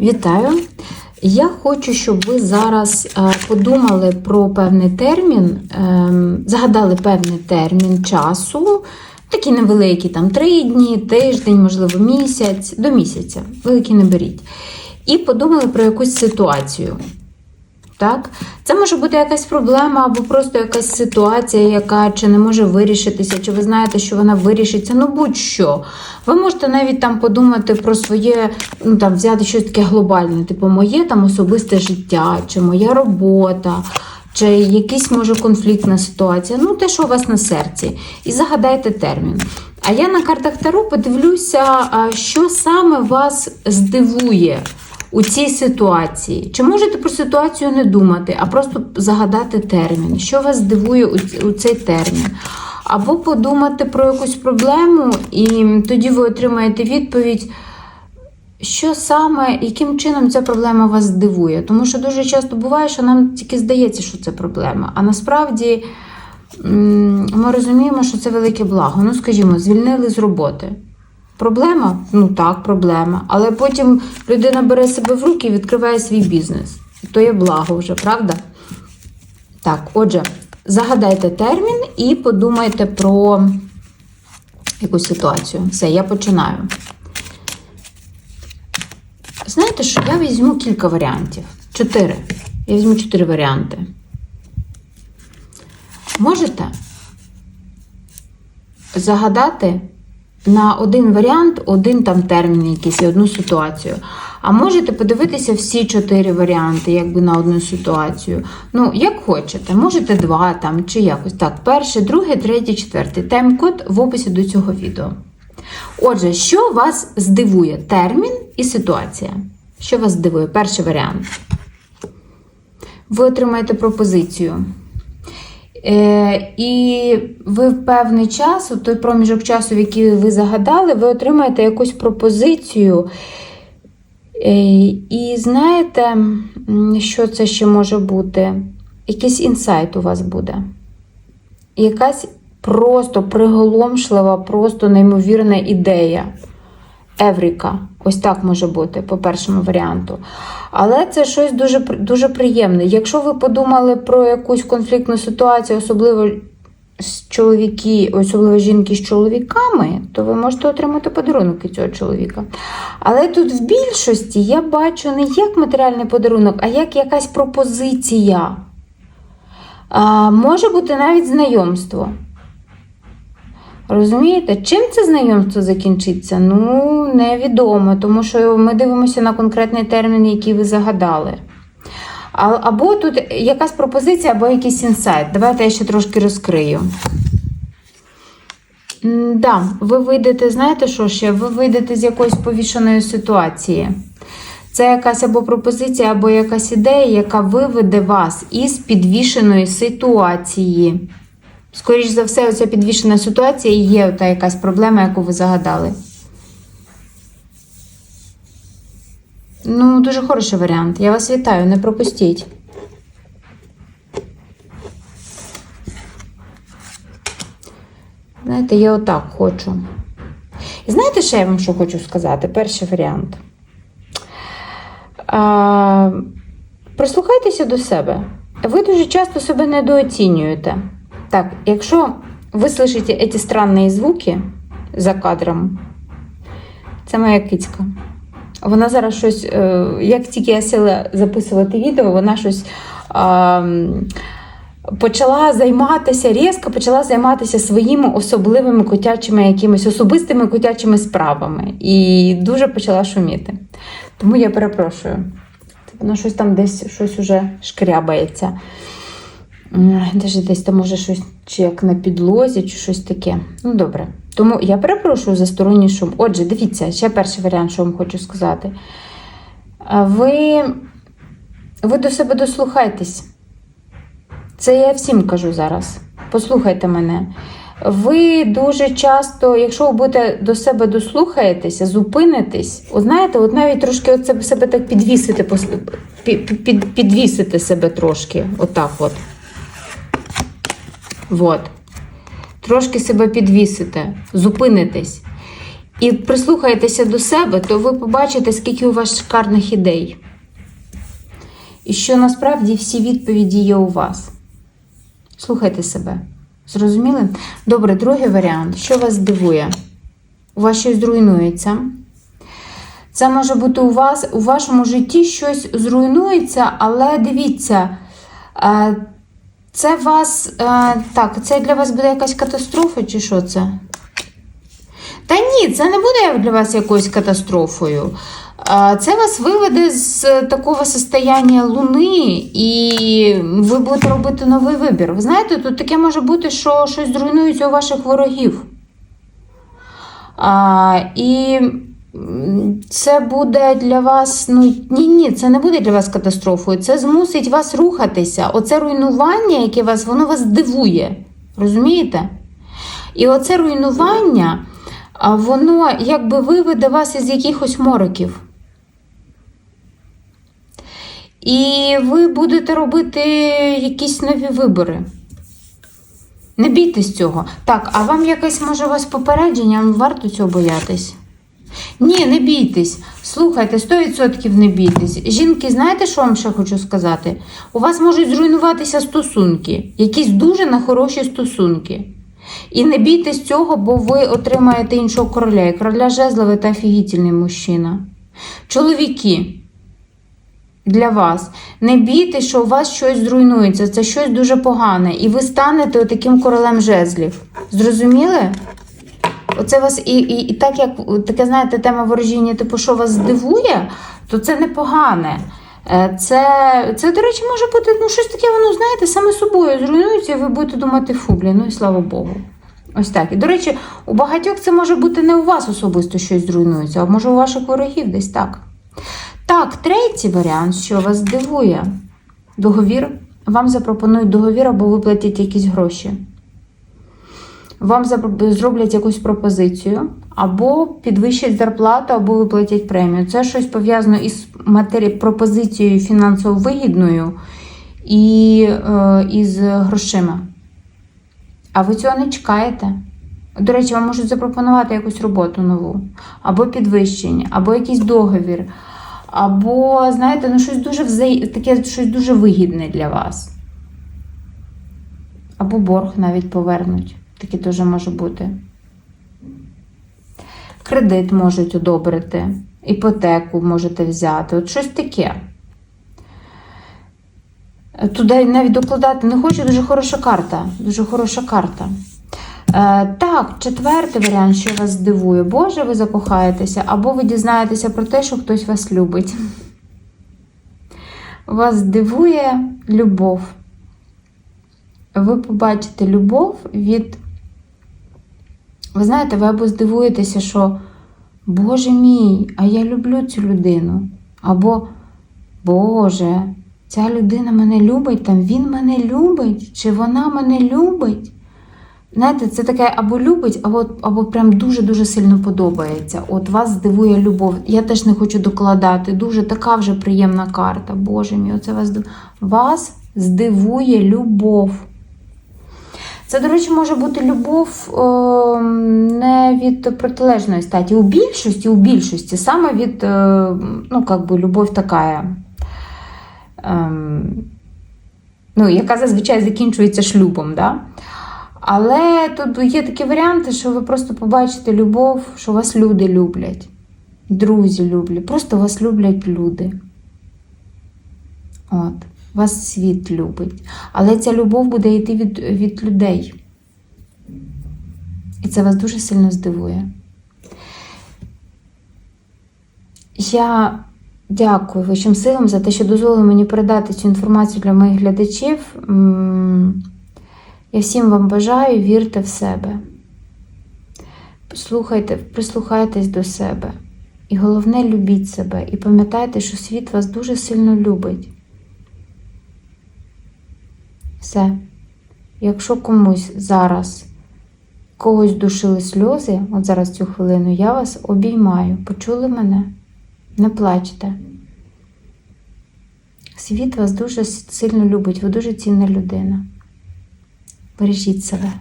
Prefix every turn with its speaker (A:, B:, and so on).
A: Вітаю! Я хочу, щоб ви зараз е, подумали про певний термін, загадали певний термін часу, такий невеликий, там три дні, тиждень, можливо, місяць, до місяця, великий не беріть. І подумали про якусь ситуацію. Так? Це може бути якась проблема або просто якась ситуація, яка чи не може вирішитися, чи ви знаєте, що вона вирішиться, ну будь-що. Ви можете навіть там подумати про своє, ну там взяти щось таке глобальне, типу моє там особисте життя, чи моя робота, чи якась може конфліктна ситуація, ну те, що у вас на серці. І загадайте термін. А я на картах Таро подивлюся, що саме вас здивує у цій ситуації. Чи можете про ситуацію не думати, а просто загадати термін, що вас здивує у цей термін? Або подумати про якусь проблему, і тоді ви отримаєте відповідь, що саме, яким чином ця проблема вас здивує. Тому що дуже часто буває, що нам тільки здається, що це проблема. А насправді ми розуміємо, що це велике благо. Ну, скажімо, звільнили з роботи. Проблема? Ну так, проблема. Але потім людина бере себе в руки і відкриває свій бізнес. То є благо вже, правда? Так, отже, загадайте термін і подумайте про якусь ситуацію. Все, я починаю. Знаєте що? Я візьму кілька варіантів. Чотири. Я візьму чотири варіанти. Можете загадати на один варіант, один там термін якийсь і одну ситуацію. А можете подивитися всі чотири варіанти, якби на одну ситуацію. Ну, як хочете, можете два там чи якось. Так, перший, другий, третій, четвертий. Тайм-код в описі до цього відео. Отже, що вас здивує? Термін і ситуація. Що вас здивує? Перший варіант. Ви отримаєте пропозицію. Е, і ви в певний час, у той проміжок часу, в який ви загадали, ви отримаєте якусь пропозицію. Е, і знаєте, що це ще може бути? Якийсь інсайт у вас буде. Якась просто приголомшлива, просто неймовірна ідея. Евріка. Ось так може бути по першому варіанту. Але це щось дуже, дуже приємне. Якщо ви подумали про якусь конфліктну ситуацію, особливо з чоловіки, особливо жінки з чоловіками, то ви можете отримати подарунок від цього чоловіка. Але тут в більшості я бачу не як матеріальний подарунок, а як якась пропозиція. А, може бути навіть знайомство. Розумієте, чим це знайомство закінчиться? Ну, невідомо, тому що ми дивимося на конкретний термін, який ви загадали. Або тут якась пропозиція, або якийсь інсайт. Давайте я ще трошки розкрию. Да, ви вийдете, знаєте що ще? Ви вийдете з якоїсь повішеної ситуації. Це якась або пропозиція, або якась ідея, яка виведе вас із підвішеної ситуації. Скоріше за все, оця підвішена ситуація і є та якась проблема, яку ви загадали. Ну, дуже хороший варіант. Я вас вітаю, не пропустіть. Знаєте, я отак хочу. І знаєте, що я вам що хочу сказати? Перший варіант. А, прислухайтеся до себе. Ви дуже часто себе недооцінюєте. Так, якщо ви слышите ці странні звуки за кадром, це моя кицька. Вона зараз щось, е, як тільки я сіла записувати відео, вона щось почала займатися різко, почала займатися своїми особливими котячими якимись особистими котячими справами. І дуже почала шуміти. Тому я перепрошую. Воно щось там десь щось уже шкрябається. Даже десь там може щось чи як на підлозі, чи щось таке. Ну, добре. Тому я перепрошую за сторонній шум. Отже, дивіться, ще перший варіант, що вам хочу сказати. Ви, ви до себе дослухайтесь. Це я всім кажу зараз. Послухайте мене. Ви дуже часто, якщо ви будете до себе дослухаєтеся, зупинитесь, от знаєте, от навіть трошки от себе, себе так підвісити, під, під, підвісити себе трошки, отак от. Вот. Трошки себе підвісите, зупинитесь. і прислухаєтеся до себе, то ви побачите, скільки у вас шикарних ідей. І що насправді всі відповіді є у вас. Слухайте себе. Зрозуміли? Добре, другий варіант. Що вас дивує? У вас щось зруйнується. Це може бути у вас, у вашому житті щось зруйнується, але дивіться, е, це вас. е, Так, це для вас буде якась катастрофа, чи що це? Та ні, це не буде для вас якоюсь катастрофою. А, Це вас виведе з такого состояння луни, і ви будете робити новий вибір. Ви знаєте, тут таке може бути, що щось зруйнується у ваших ворогів. А, І це буде для вас, ну ні, ні, це не буде для вас катастрофою. Це змусить вас рухатися. Оце руйнування, яке вас, воно вас дивує. Розумієте? І оце руйнування, воно якби виведе вас із якихось мороків. І ви будете робити якісь нові вибори. Не бійтесь цього. Так, а вам якесь може у вас попередження, варто цього боятись? Ні, не бійтесь. Слухайте, 100% не бійтесь. Жінки, знаєте, що вам ще хочу сказати? У вас можуть зруйнуватися стосунки, якісь дуже нехороші стосунки. І не бійтесь цього, бо ви отримаєте іншого короля. І короля жезловий та офігітельний мужчина. Чоловіки, для вас. Не бійтесь, що у вас щось зруйнується, це щось дуже погане. І ви станете таким королем жезлів. Зрозуміли? Оце вас і, і, і так як таке, знаєте, тема ворожіння, типу, що вас здивує, то це непогане. Е, Це, це, до речі, може бути ну, щось таке, воно, знаєте, саме собою зруйнується, і ви будете думати, фу, блін, ну і слава Богу. Ось так. І, до речі, у багатьох це може бути не у вас особисто щось зруйнується, а може у ваших ворогів десь так. Так, третій варіант, що вас дивує, договір. Вам запропонують договір або виплатять якісь гроші. Вам зроблять якусь пропозицію, або підвищать зарплату, або виплатять премію. Це щось пов'язано із матері... пропозицією фінансово вигідною і е, із грошима. А ви цього не чекаєте. До речі, вам можуть запропонувати якусь роботу нову, або підвищення, або якийсь договір, або, знаєте, ну щось дуже взаї... таке щось дуже вигідне для вас. Або борг навіть повернуть. Таке теж може бути. Кредит можуть одобрити, іпотеку можете взяти. От щось таке. Туди навіть докладати не хочу, дуже хороша карта. Дуже хороша карта. Е, так, четвертий варіант, що вас здивує. Боже, ви закохаєтеся, або ви дізнаєтеся про те, що хтось вас любить. Вас здивує любов. Ви побачите любов від. Ви знаєте, ви або здивуєтеся, що Боже мій, а я люблю цю людину. Або Боже, ця людина мене любить, там він мене любить, чи вона мене любить. Знаєте, це таке або любить, або, або прям дуже-дуже сильно подобається. От вас здивує любов. Я теж не хочу докладати. Дуже така вже приємна карта. Боже мій, оце вас здивує. Вас здивує любов. Це, до речі, може бути любов е, не від протилежної статі. У більшості, у більшості, саме від, е, ну, как би, любов така. Е, ну, яка зазвичай закінчується шлюбом. Да? Але тут є такі варіанти, що ви просто побачите любов, що вас люди люблять, друзі люблять, просто вас люблять люди. От, вас світ любить. Але ця любов буде йти від, від людей. І це вас дуже сильно здивує. Я дякую вищим силам за те, що дозволили мені передати цю інформацію для моїх глядачів. Я всім вам бажаю, вірте в себе. Слухайте, прислухайтесь до себе. І головне, любіть себе. І пам'ятайте, що світ вас дуже сильно любить. Все. Якщо комусь зараз когось душили сльози, от зараз цю хвилину, я вас обіймаю. Почули мене? Не плачте. Світ вас дуже сильно любить, ви дуже цінна людина. Бережіть себе.